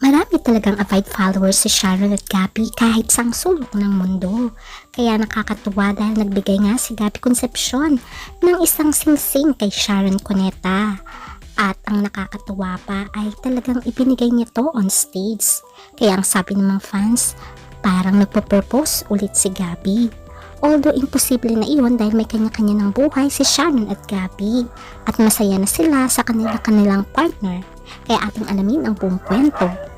Marami talagang avid followers si Sharon at Gabby kahit sang sulok ng mundo. Kaya nakakatuwa dahil nagbigay nga si Gabby Concepcion ng isang singsing kay Sharon Cuneta. At ang nakakatuwa pa ay talagang ibinigay niya to on stage. Kaya ang sabi ng mga fans, parang nagpo-propose ulit si Gabby. Although imposible na iyon dahil may kanya-kanya ng buhay si Sharon at Gabby. At masaya na sila sa kanila-kanilang partner. Kaya ating alamin ang buong kwento.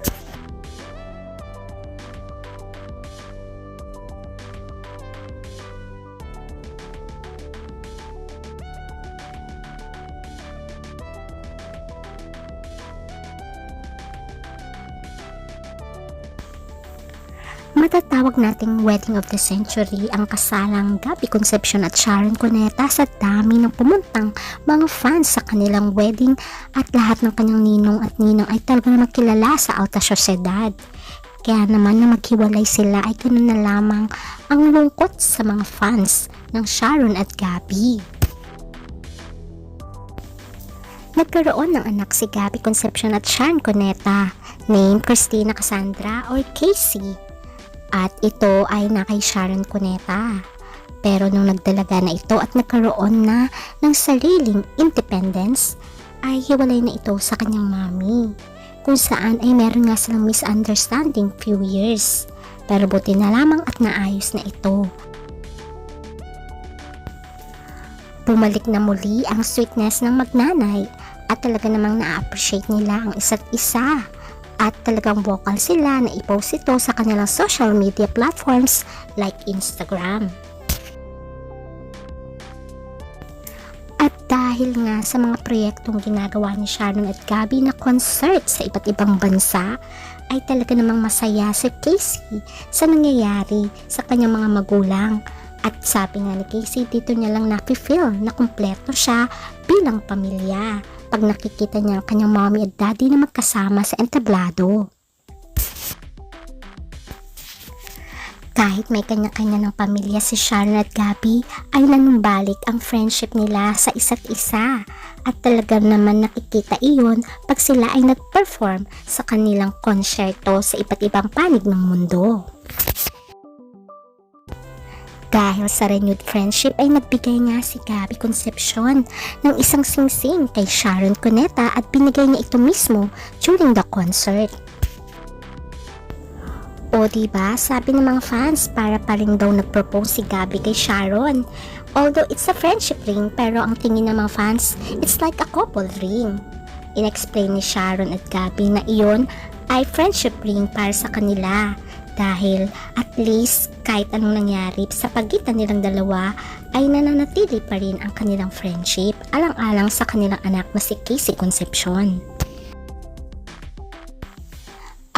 Matatawag nating wedding of the century ang kasalang Gabby Concepcion at Sharon Cuneta sa dami ng pumuntang mga fans sa kanilang wedding at lahat ng kanyang ninong at ninang ay talaga namang kilala sa alta syosedad. Kaya naman na maghiwalay sila ay ganun na lamang ang lungkot sa mga fans ng Sharon at Gabby. Nagkaroon ng anak si Gabby Concepcion at Sharon Cuneta, named Christina Cassandra or Casey. At ito ay na kay Sharon Cuneta. Pero nung nagdalaga na ito at nagkaroon na ng sariling independence, ay hiwalay na ito sa kanyang mami. Kung saan ay meron nga silang misunderstanding few years. Pero buti na lamang at naayos na ito. Bumalik na muli ang sweetness ng magnanay at talaga namang na-appreciate nila ang isa't isa at talagang vocal sila na i-post ito sa kanilang social media platforms like Instagram. At dahil nga sa mga proyektong ginagawa ni Sharon at Gabby na concert sa iba't ibang bansa, ay talaga namang masaya si Casey sa nangyayari sa kanyang mga magulang. At sabi nga ni Casey, dito niya lang nafe-feel na kumpleto siya bilang pamilya pag nakikita niya ang kanyang mommy at daddy na magkasama sa entablado. Kahit may kanya-kanya ng pamilya si Sharon at Gabby, ay nanumbalik ang friendship nila sa isa't isa. At talaga naman nakikita iyon pag sila ay nag-perform sa kanilang konsyerto sa iba't ibang panig ng mundo. Dahil sa renewed friendship ay nagbigay nga si Gabby Concepcion ng isang singsing kay Sharon Cuneta at binigay niya ito mismo during the concert. O diba, sabi ng mga fans, para pa rin daw nag-propose si Gabby kay Sharon. Although it's a friendship ring, pero ang tingin ng mga fans, it's like a couple ring. Inexplain ni Sharon at Gabby na iyon ay friendship ring para sa kanila dahil at least kahit anong nangyari sa pagitan nilang dalawa ay nananatili pa rin ang kanilang friendship alang-alang sa kanilang anak na si Casey Concepcion.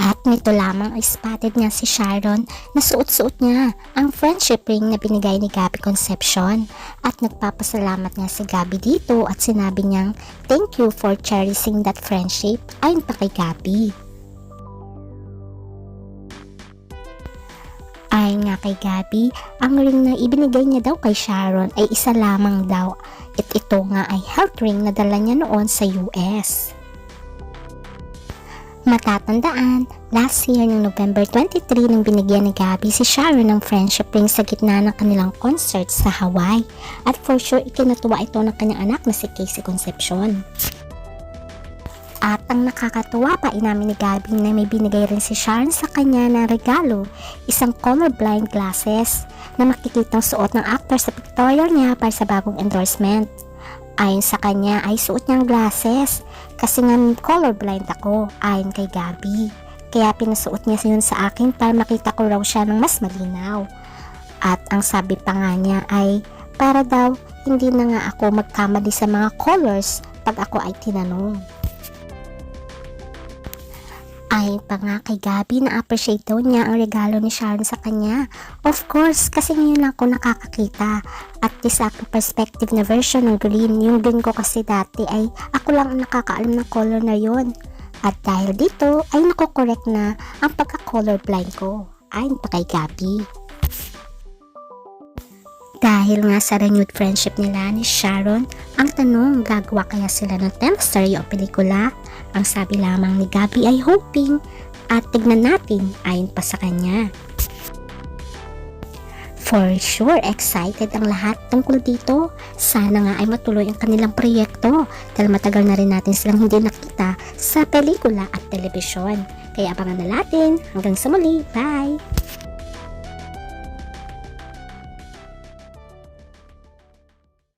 At nito lamang ay spotted niya si Sharon na suot-suot niya ang friendship ring na binigay ni Gabby Concepcion at nagpapasalamat nga si Gabby dito at sinabi niyang thank you for cherishing that friendship ayon pa kay Gabby. Ayon nga kay Gabby, ang ring na ibinigay niya daw kay Sharon ay isa lamang daw at ito nga ay health ring na dala niya noon sa US. Matatandaan, last year ng November 23 nang binigyan ni Gabby si Sharon ng friendship ring sa gitna ng kanilang concert sa Hawaii at for sure ikinatuwa ito ng kanyang anak na si Casey Concepcion. At ang nakakatuwa pa inamin ni Gabby na may binigay rin si Sharon sa kanya na regalo, isang colorblind glasses na makikitang suot ng actor sa pictorial niya para sa bagong endorsement. Ayon sa kanya ay suot niyang glasses kasi nga colorblind ako ayon kay Gabby. Kaya pinasuot niya yun sa akin para makita ko raw siya ng mas malinaw. At ang sabi pa nga niya ay para daw hindi na nga ako magkamali sa mga colors pag ako ay tinanong. Ayon pa nga kay Gabby na appreciate daw niya ang regalo ni Sharon sa kanya. Of course, kasi ngayon lang ako nakakakita. At this ako perspective na version ng green. Yung green ko kasi dati ay ako lang ang nakakaalam ng color na yon. At dahil dito ay nakokorek na ang pagka-colorblind ko. Ayon pa kay Gabby. Dahil nga sa renewed friendship nila ni Sharon, ang tanong gagawa kaya sila ng 10th story o pelikula? Ang sabi lamang ni Gabby ay hoping At tignan natin ayon pa sa kanya. For sure, excited ang lahat tungkol dito. Sana nga ay matuloy ang kanilang proyekto dahil matagal na rin natin silang hindi nakita sa pelikula at telebisyon. Kaya abangan na natin. Hanggang sa muli. Bye!